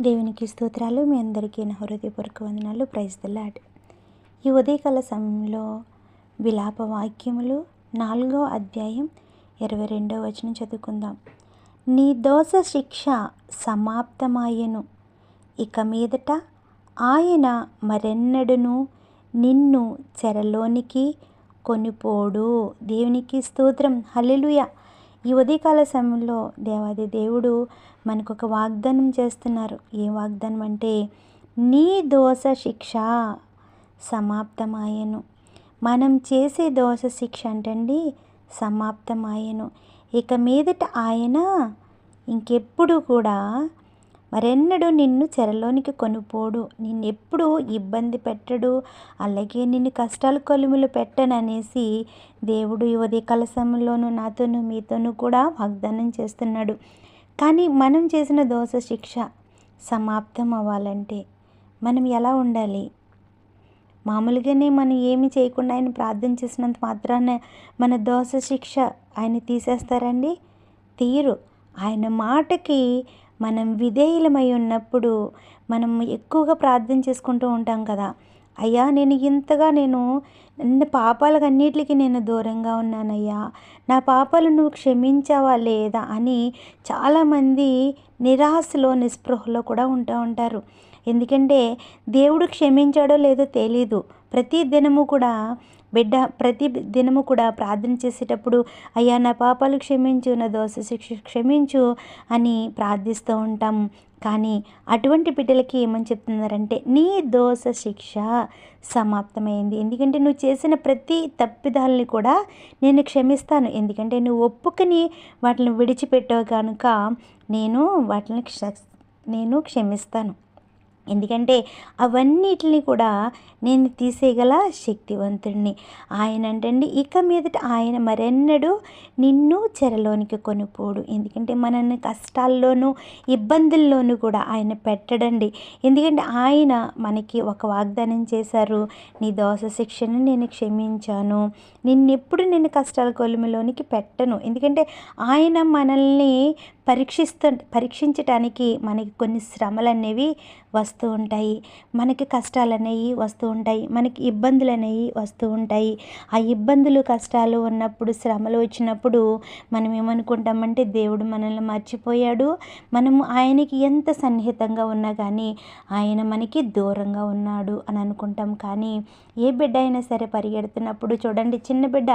దేవునికి స్తోత్రాలు. మీ అందరికీ నా హృదయపూర్వక వందనాలు. ప్రైజ్ ద లాడ్ ఈ ఉదయకాల సమయంలో విలాప వాక్యములు నాలుగో అధ్యాయం ఇరవై రెండో వచనం చదువుకుందాం. నీ దోష శిక్ష సమాప్తమాయను. ఇక మీదట ఆయన మరెన్నడును నిన్ను చెరలోనికి కొనిపోడు. దేవునికి స్తోత్రం. హల్లెలూయా. ఈ ఉదయకాల సమయంలో దేవాది దేవుడు మనకు ఒక వాగ్దానం చేస్తున్నారు. ఏ వాగ్దానం అంటే నీ దోష శిక్ష సమాప్తమాయను. మనం చేసే దోష శిక్ష అంటండి సమాప్తమాయను. ఇక మీదట ఆయన ఇంకెప్పుడు కూడా మరెన్నడూ నిన్ను చెరలోనికి కొనుపోడు. నిన్ను ఇబ్బంది పెట్టడు. అలాగే నిన్ను కష్టాలు కొలుములు పెట్టననేసి దేవుడు ఈ ఉదయకాల సమయంలోనూ నాతోనూ మీతోనూ కూడా వాగ్దానం చేస్తున్నాడు. కానీ మనం చేసిన దోష శిక్ష సమాప్తం అవ్వాలంటే మనం ఎలా ఉండాలి? మామూలుగానే మనం ఏమి చేయకుండా ఆయన ప్రార్థన చేసినంత మాత్రాన మన దోష శిక్ష ఆయన తీసేస్తారండి? తీరు ఆయన మాటకి మనం విధేయులమై ఉన్నప్పుడు మనం ఎక్కువగా ప్రార్థన చేసుకుంటూ ఉంటాం కదా. అయ్యా నేను ఇంతగా నేను అన్ని పాపాలకు అన్నిటికీ నేను దూరంగా ఉన్నానయ్యా. నా పాపాలు నువ్వు క్షమించావా లేదా అని చాలామంది నిరాశలో నిస్పృహలో కూడా ఉంటూ ఉంటారు. ఎందుకంటే దేవుడు క్షమించాడో లేదో తెలీదు. ప్రతి దినము కూడా బిడ్డ ప్రతి దినము కూడా ప్రార్థన చేసేటప్పుడు అయ్యా నా పాపాలు క్షమించు నా దోష శిక్ష క్షమించు అని ప్రార్థిస్తూ ఉంటాం. కానీ అటువంటి బిడ్డలకి ఏమని చెప్తున్నారంటే నీ దోష శిక్ష సమాప్తమైంది. ఎందుకంటే నువ్వు చేసిన ప్రతి తప్పిదాలని కూడా నేను క్షమిస్తాను. ఎందుకంటే నువ్వు ఒప్పుకొని వాటిని విడిచిపెట్టావు కనుక నేను వాటిని క్ష నేను క్షమిస్తాను. ఎందుకంటే అవన్నిటిని కూడా నేను తీసేయగల శక్తివంతుడిని ఆయన అంటండి ఇక మీదట ఆయన మరెన్నడూ నిన్ను చెరలోనికి కొనిపోడు. ఎందుకంటే మనల్ని కష్టాల్లోనూ ఇబ్బందుల్లోనూ కూడా ఆయన పెట్టడండి. ఎందుకంటే ఆయన మనకి ఒక వాగ్దానం చేశారు నీ దోష శిక్షను నేను క్షమించాను. నిన్నెప్పుడు నేను కష్టాల కొలుములోనికి పెట్టను. ఎందుకంటే ఆయన మనల్ని పరీక్షిస్తు పరీక్షించటానికి మనకి కొన్ని శ్రమలు అనేవి వస్తూ ఉంటాయి. మనకి కష్టాలు అనేవి వస్తూ ఉంటాయి. మనకి ఇబ్బందులు అనేవి వస్తూ ఉంటాయి. ఆ ఇబ్బందులు కష్టాలు ఉన్నప్పుడు శ్రమలు వచ్చినప్పుడు మనం ఏమనుకుంటామంటే దేవుడు మనల్ని మర్చిపోయాడు. మనము ఆయనకి ఎంత సన్నిహితంగా ఉన్నా కానీ ఆయన మనకి దూరంగా ఉన్నాడు అని అనుకుంటాం. కానీ ఏ బిడ్డ అయినా సరే పరిగెడుతున్నప్పుడు చూడండి చిన్న బిడ్డ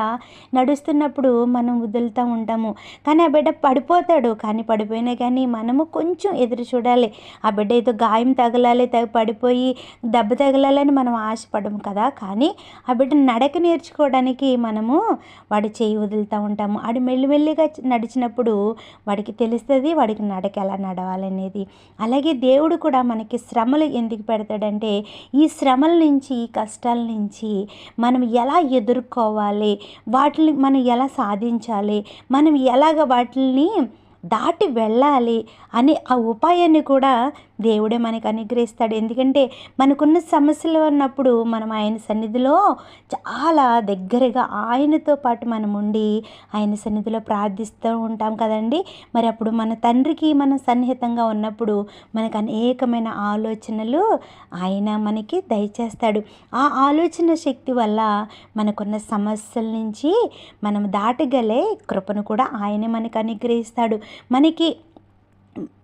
నడుస్తున్నప్పుడు మనం వదులుతూ ఉంటాము. కానీ ఆ బిడ్డ పడిపోతాడు. కానీ పడిపోయినా కానీ మనము కొంచెం ఎదురు చూడాలి. ఆ బిడ్డ ఏదో గాయం తగలాలి తగ పడిపోయి దెబ్బ తగలాలని మనం ఆశపడము కదా. కానీ ఆ బిడ్డ నడక నేర్చుకోవడానికి మనము వాడి చేయి వదులుతూ ఉంటాము. ఆడు మెల్లిమెల్లిగా నడిచినప్పుడు వాడికి తెలుస్తుంది వాడికి నడక ఎలా నడవాలనేది. అలాగే దేవుడు కూడా మనకి శ్రమలు ఎందుకు పెడతాడంటే ఈ శ్రమల నుంచి ఈ కష్టాల నుంచి మనం ఎలా ఎదుర్కోవాలి వాటిని మనం ఎలా సాధించాలి మనం ఎలాగ వాటిని దాటి వెళ్ళాలి అని ఆ ఉపాయాన్ని కూడా దేవుడే మనకు అనుగ్రహిస్తాడు. ఎందుకంటే మనకున్న సమస్యలు ఉన్నప్పుడు మనం ఆయన సన్నిధిలో చాలా దగ్గరగా ఆయనతో పాటు మనం ఉండి ఆయన సన్నిధిలో ప్రార్థిస్తూ ఉంటాం కదండి. మరి అప్పుడు మన తండ్రికి మనం సన్నిహితంగా ఉన్నప్పుడు మనకు అనేకమైన ఆలోచనలు ఆయన మనకి దయచేస్తాడు. ఆ ఆలోచన శక్తి వల్ల మనకున్న సమస్యల నుంచి మనం దాటగలే కృపను కూడా ఆయనే మనకు అనుగ్రహిస్తాడు. మనకి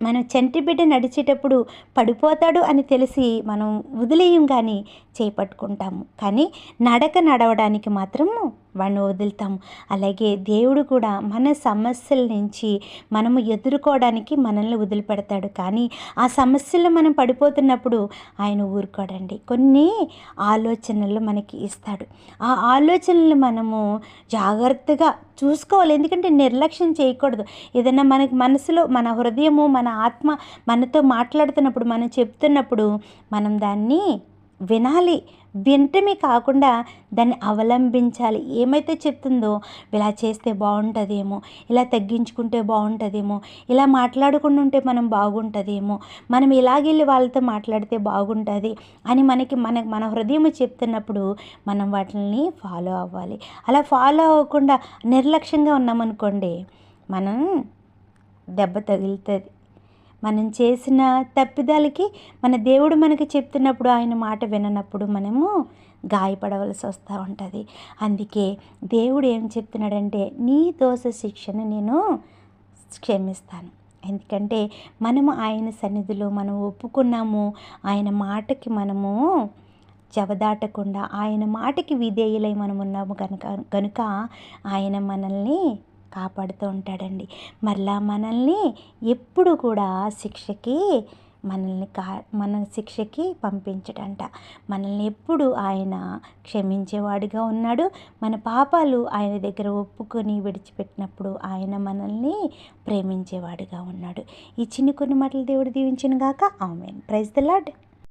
మనం చంటి బిడ్డ నడిచేటప్పుడు పడిపోతాడు అని తెలిసి మనం వదిలేయం కానీ చేపట్టుకుంటాము. కానీ నడక నడవడానికి మాత్రము వాడిని వదులుతాము. అలాగే దేవుడు కూడా మన సమస్యల నుంచి మనము ఎదుర్కోవడానికి మనల్ని వదిలిపెడతాడు. కానీ ఆ సమస్యలు మనం పడిపోతున్నప్పుడు ఆయన ఊరుకోడండి. కొన్ని ఆలోచనలు మనకి ఇస్తాడు. ఆ ఆలోచనలు మనము జాగ్రత్తగా చూసుకోవాలి. ఎందుకంటే నిర్లక్ష్యం చేయకూడదు. ఏదైనా మనకి మనసులో మన హృదయము మన ఆత్మ మనతో మాట్లాడుతున్నప్పుడు మనం చెప్తున్నప్పుడు మనం దాన్ని వినాలి. వినటమే కాకుండా దాన్ని అవలంబించాలి. ఏమైతే చెప్తుందో ఇలా చేస్తే బాగుంటుందేమో ఇలా తగ్గించుకుంటే బాగుంటుందేమో ఇలా మాట్లాడకుండా ఉంటే మనం బాగుంటుందేమో మనం ఇలాగెళ్ళి వాళ్ళతో మాట్లాడితే బాగుంటుంది అని మనకి మన మన హృదయం చెప్తున్నప్పుడు మనం వాటిని ఫాలో అవ్వాలి. అలా ఫాలో అవ్వకుండా నిర్లక్ష్యంగా ఉన్నామనుకోండి మనం దెబ్బ తగులుతుంది. మనం చేసిన తప్పిదాలకి మన దేవుడు మనకి చెప్తున్నప్పుడు ఆయన మాట విననప్పుడు మనము గాయపడవలసి వస్తూ ఉంటుంది. అందుకే దేవుడు ఏం చెప్తున్నాడంటే నీ దోష శిక్షను నేను క్షమిస్తాను. ఎందుకంటే మనము ఆయన సన్నిధిలో మనం ఒప్పుకున్నాము ఆయన మాటకి మనము జవదాటకుండా ఆయన మాటకి విధేయులై మనం ఉన్నాము కనుక కనుక ఆయన మనల్ని కాపాడుతూ ఉంటాడండి. మరలా మనల్ని ఎప్పుడు కూడా శిక్షకి మనల్ని కా మన శిక్షకి పంపించడంట. మనల్ని ఎప్పుడు ఆయన క్షమించేవాడిగా ఉన్నాడు. మన పాపాలు ఆయన దగ్గర ఒప్పుకొని విడిచిపెట్టినప్పుడు ఆయన మనల్ని ప్రేమించేవాడిగా ఉన్నాడు. ఈ చిన్న కొన్ని మాటలు దేవుడు దీవించిన గాక. ఆమెన్. Praise the lord